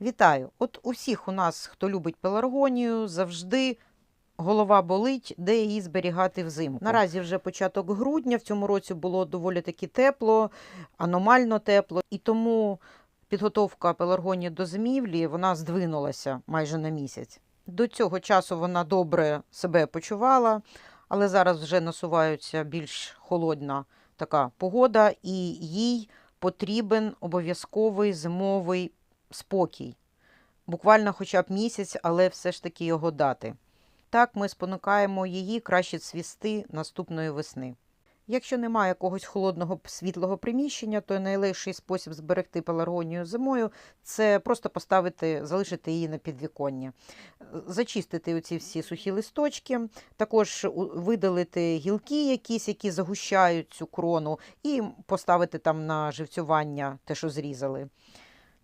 Вітаю! От усіх у нас, хто любить пеларгонію, завжди голова болить, де її зберігати взимку. Наразі вже початок грудня, в цьому році було доволі таки тепло, аномально тепло, і тому підготовка пеларгонії до зимівлі вона здвинулася майже на місяць. До цього часу вона добре себе почувала, але зараз вже насувається більш холодна така погода, і їй потрібен обов'язковий зимовий спокій. Буквально хоча б місяць, але все ж таки його дати. Так ми спонукаємо її краще цвісти наступної весни. Якщо немає якогось холодного світлого приміщення, то найлегший спосіб зберегти пеларгонію зимою це просто поставити, залишити її на підвіконні, зачистити оці всі сухі листочки, також видалити гілки якісь, які загущають цю крону, і поставити там на живцювання те, що зрізали.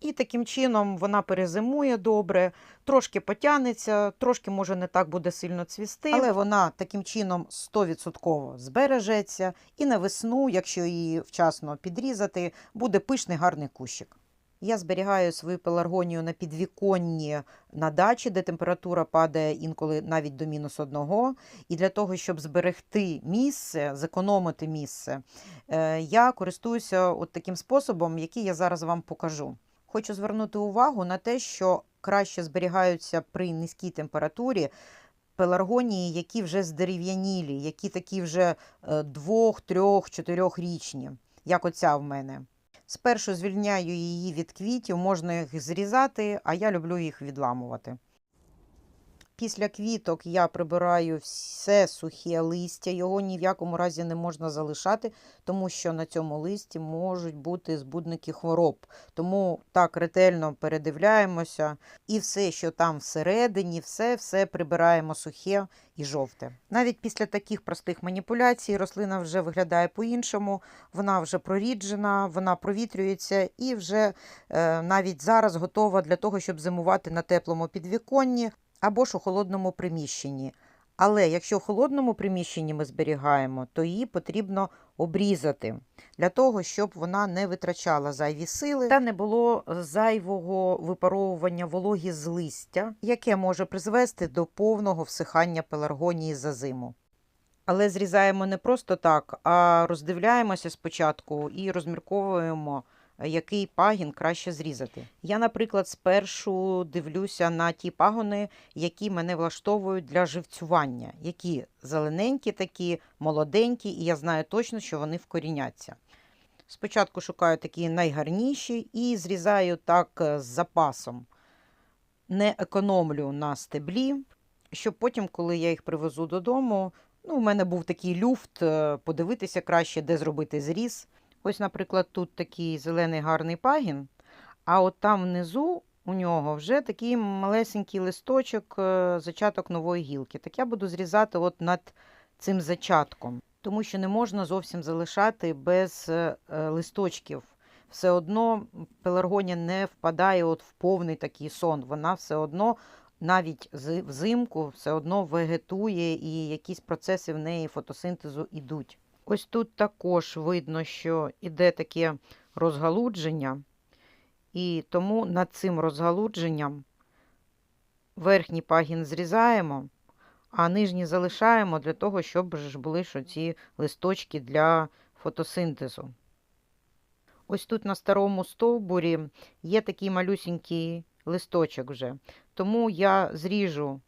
І таким чином вона перезимує добре, трошки потягнеться, трошки може не так буде сильно цвісти, але вона таким чином 100% збережеться. І на весну, якщо її вчасно підрізати, буде пишний гарний кущик. Я зберігаю свою пеларгонію на підвіконні на дачі, де температура падає інколи навіть до мінус одного. І для того, щоб зберегти місце, зекономити місце, е, я користуюся от таким способом, який я зараз вам покажу. Хочу звернути увагу на те, що краще зберігаються при низькій температурі пеларгонії, які вже здерев'янілі, які такі вже е, двох, трьох, чотирьохрічні, як оця в мене. Спершу звільняю її від квітів, можна їх зрізати, а я люблю їх відламувати. Після квіток я прибираю все сухе листя, його ні в якому разі не можна залишати, тому що на цьому листі можуть бути збудники хвороб. Тому так ретельно передивляємося і все, що там всередині, все, все прибираємо сухе і жовте. Навіть після таких простих маніпуляцій рослина вже виглядає по-іншому, вона вже проріджена, вона провітрюється і вже е, навіть зараз готова для того, щоб зимувати на теплому підвіконні або ж у холодному приміщенні. Але якщо в холодному приміщенні ми зберігаємо, то її потрібно обрізати для того, щоб вона не витрачала зайві сили та не було зайвого випаровування вологі з листя, яке може призвести до повного всихання пеларгонії за зиму. Але зрізаємо не просто так, а роздивляємося спочатку і розмірковуємо, який пагін краще зрізати. Я, наприклад, спершу дивлюся на ті пагони, які мене влаштовують для живцювання, які зелененькі такі, молоденькі, і я знаю точно, що вони вкоріняться. Спочатку шукаю такі найгарніші і зрізаю так е, з запасом. Не економлю на стеблі, щоб потім, коли я їх привезу додому, ну, у мене був такий люфт, е, подивитися краще, де зробити зріз. Ось, наприклад, тут такий зелений гарний пагін, а от там внизу у нього вже такий малесенький листочок, е, зачаток нової гілки. Так я буду зрізати от над цим зачатком, тому що не можна зовсім залишати без е, е, листочків. Все одно пеларгонія не впадає от в повний такий сон. Вона все одно навіть взимку все одно вегетує і якісь процеси в неї фотосинтезу йдуть. Ось тут також видно, що іде таке розгалудження, і тому над цим розгалудженням верхній пагін зрізаємо, а нижній залишаємо для того, щоб ж були ж ці листочки для фотосинтезу. Ось тут на старому стовбурі є такий малюсінький листочок вже, тому я зріжу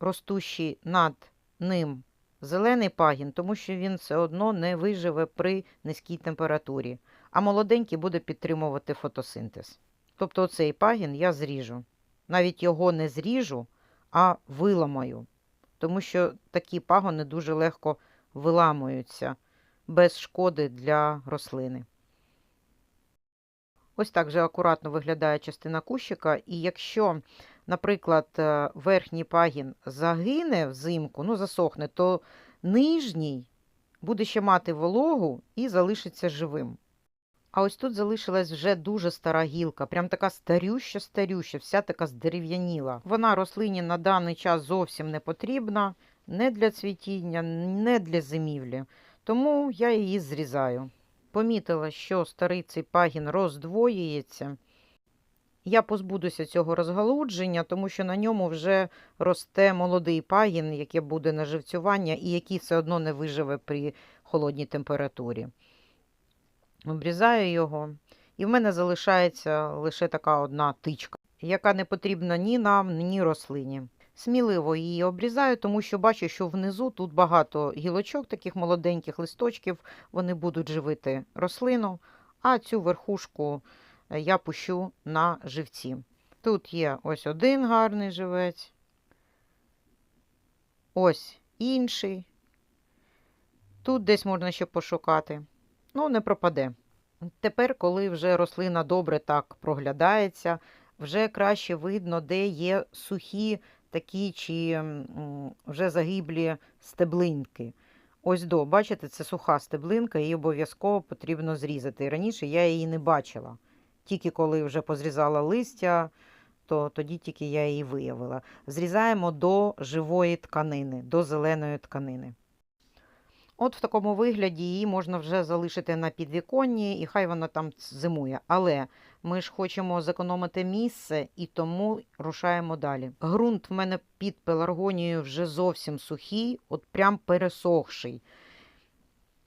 ростущий над ним зелений пагін, тому що він все одно не виживе при низькій температурі, а молоденький буде підтримувати фотосинтез. Тобто цей пагін я зріжу. Навіть його не зріжу, а виламаю, тому що такі пагони дуже легко виламуються без шкоди для рослини. Ось так же акуратно виглядає частина кущика, і якщо наприклад, е, верхній пагін загине взимку, ну засохне, то нижній буде ще мати вологу і залишиться живим. А ось тут залишилась вже дуже стара гілка, прям така старюща-старюща, вся така здерев'яніла. Вона рослині на даний час зовсім не потрібна, не для цвітіння, не для зимівлі. Тому я її зрізаю. Помітила, що старий цей пагін роздвоюється, Я позбудуся цього розгалудження, тому що на ньому вже росте молодий пагін, яке буде на живцювання і який все одно не виживе при холодній температурі. Обрізаю його, і в мене залишається лише така одна тичка, яка не потрібна ні нам, ні рослині. Сміливо її обрізаю, тому що бачу, що внизу тут багато гілочок, таких молоденьких листочків, вони будуть живити рослину, а цю верхушку я пущу на живці. Тут є ось один гарний живець, ось інший. Тут десь можна ще пошукати. Ну, не пропаде. Тепер, коли вже рослина добре так проглядається, вже краще видно, де є сухі такі чи вже загиблі стеблинки. Ось до, бачите, це суха стеблинка, її обов'язково потрібно зрізати. Раніше я її не бачила. Тільки коли вже позрізала листя, то тоді тільки я її виявила. Зрізаємо до живої тканини, до зеленої тканини. От в такому вигляді її можна вже залишити на підвіконні, і хай вона там зимує. Але ми ж хочемо зекономити місце і тому рушаємо далі. Грунт в мене під пеларгонією вже зовсім сухий, от прям пересохший,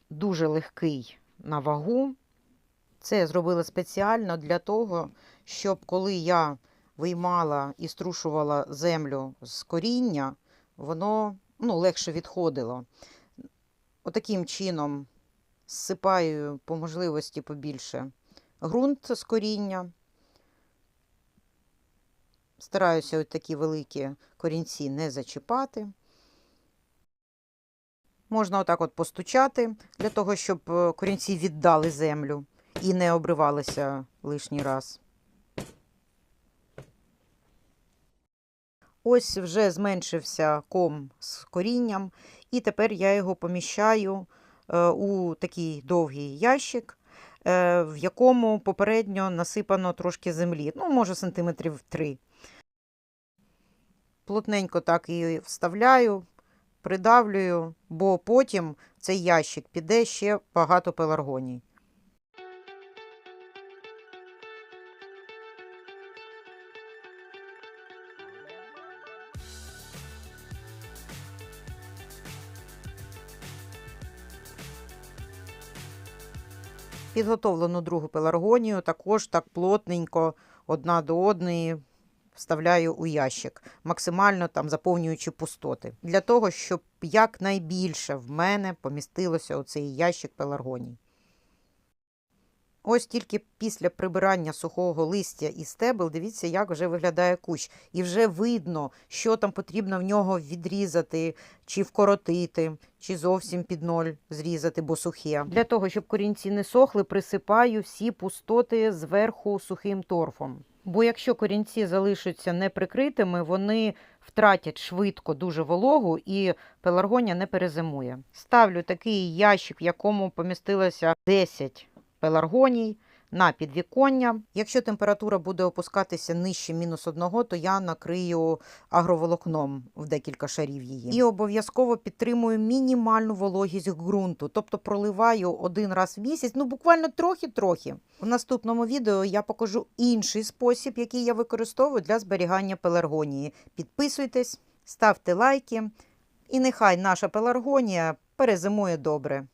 дуже легкий на вагу. Це я зробила спеціально для того, щоб коли я виймала і струшувала землю з коріння, воно ну, легше відходило. Отаким чином зсипаю по можливості побільше ґрунт з коріння. Стараюся ось такі великі корінці не зачіпати. Можна отак от постучати, для того, щоб е, корінці віддали землю і не обривалися лишній раз. Ось вже зменшився ком з корінням, і тепер я його поміщаю е, у такий довгий ящик, е, в якому попередньо насипано трошки землі, ну, може, сантиметрів 3. Плотненько так її вставляю, придавлюю, бо потім цей ящик піде ще багато пеларгоній. Підготовлену другу пеларгонію також так плотненько одна до одної вставляю у ящик, максимально там заповнюючи пустоти. Для того, щоб якнайбільше в мене помістилося у цей ящик пеларгоній. Ось тільки після прибирання сухого листя і стебел, дивіться, як вже виглядає кущ. І вже видно, що там потрібно в нього відрізати, чи вкоротити, чи зовсім під ноль зрізати, бо сухе. Для того, щоб корінці не сохли, присипаю всі пустоти зверху сухим торфом. Бо якщо корінці залишаться неприкритими, вони втратять швидко дуже вологу і пеларгонія не перезимує. Ставлю такий ящик, в якому помістилося 10 пеларгоній на підвіконня. Якщо температура буде опускатися нижче мінус одного, то я накрию агроволокном в декілька шарів її. І обов'язково підтримую мінімальну вологість ґрунту, тобто проливаю один раз в місяць, ну буквально трохи-трохи. У наступному відео я покажу інший спосіб, який я використовую для зберігання пеларгонії. Підписуйтесь, ставте лайки, і нехай наша пеларгонія перезимує добре.